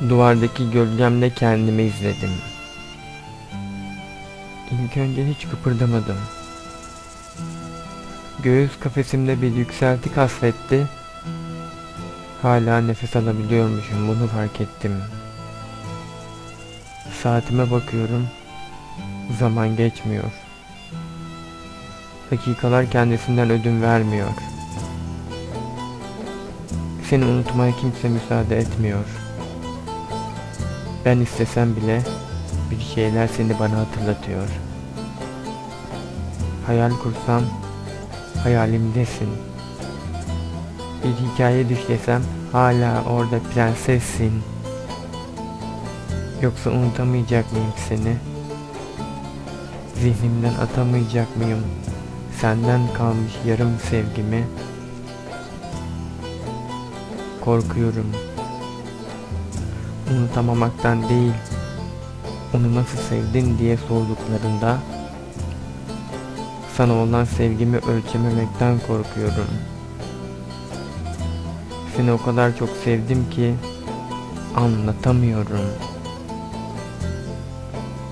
Duvardaki gölgemle kendimi izledim. İlk önce hiç kıpırdamadım. Göğüs kafesimde bir yükselti kasvetti. Hala nefes alabiliyormuşum bunu fark ettim. Saatime bakıyorum. Zaman geçmiyor. Dakikalar kendisinden ödün vermiyor. Seni unutmaya kimse müsaade etmiyor. Ben istesem bile bir şeyler seni bana hatırlatıyor. Hayal kursam hayalimdesin. Bir hikaye düşlesem hala orada prensessin. Yoksa unutamayacak mıyım seni? Zihnimden atamayacak mıyım? Senden kalmış yarım sevgimi. Korkuyorum. Unutamamaktan değil, onu nasıl sevdin diye sorduklarında sana olan sevgimi ölçememekten korkuyorum. Seni o kadar çok sevdim ki anlatamıyorum.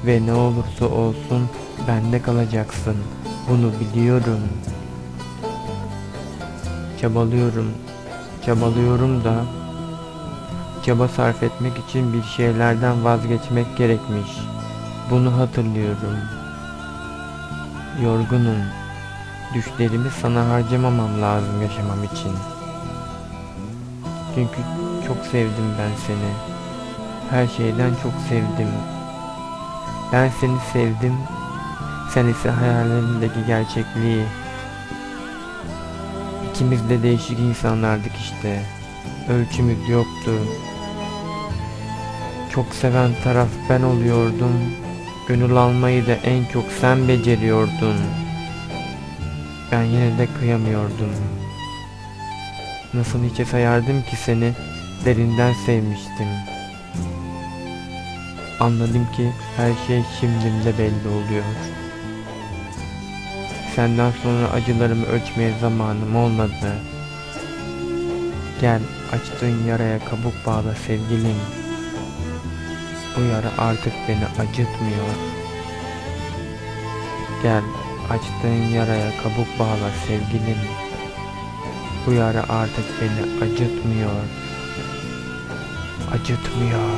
Ve ne olursa olsun bende kalacaksın. Bunu biliyorum. Çabalıyorum. Çabalıyorum da çaba sarf etmek için bir şeylerden vazgeçmek gerekmiş. Bunu hatırlıyorum. Yorgunum. Düşlerimi sana harcamamam lazım yaşamam için. Çünkü çok sevdim ben seni. Her şeyden çok sevdim. Ben seni sevdim. Sen ise hayallerimdeki gerçekliği. İkimiz de değişik insanlardık işte. Ölçümüz yoktu. Çok seven taraf ben oluyordum. Gönül almayı da en çok sen beceriyordun. Ben yine de kıyamıyordum. Nasıl hiçe sayardım ki seni derinden sevmiştim. Anladım ki her şey şimdimde belli oluyor. Senden sonra acılarımı ölçmeye zamanım olmadı. Gel açtığın yaraya kabuk bağla sevgilim. Bu yara artık beni acıtmıyor. Gel açtığın yaraya kabuk bağla sevgilim. Bu yara artık beni acıtmıyor. Acıtmıyor.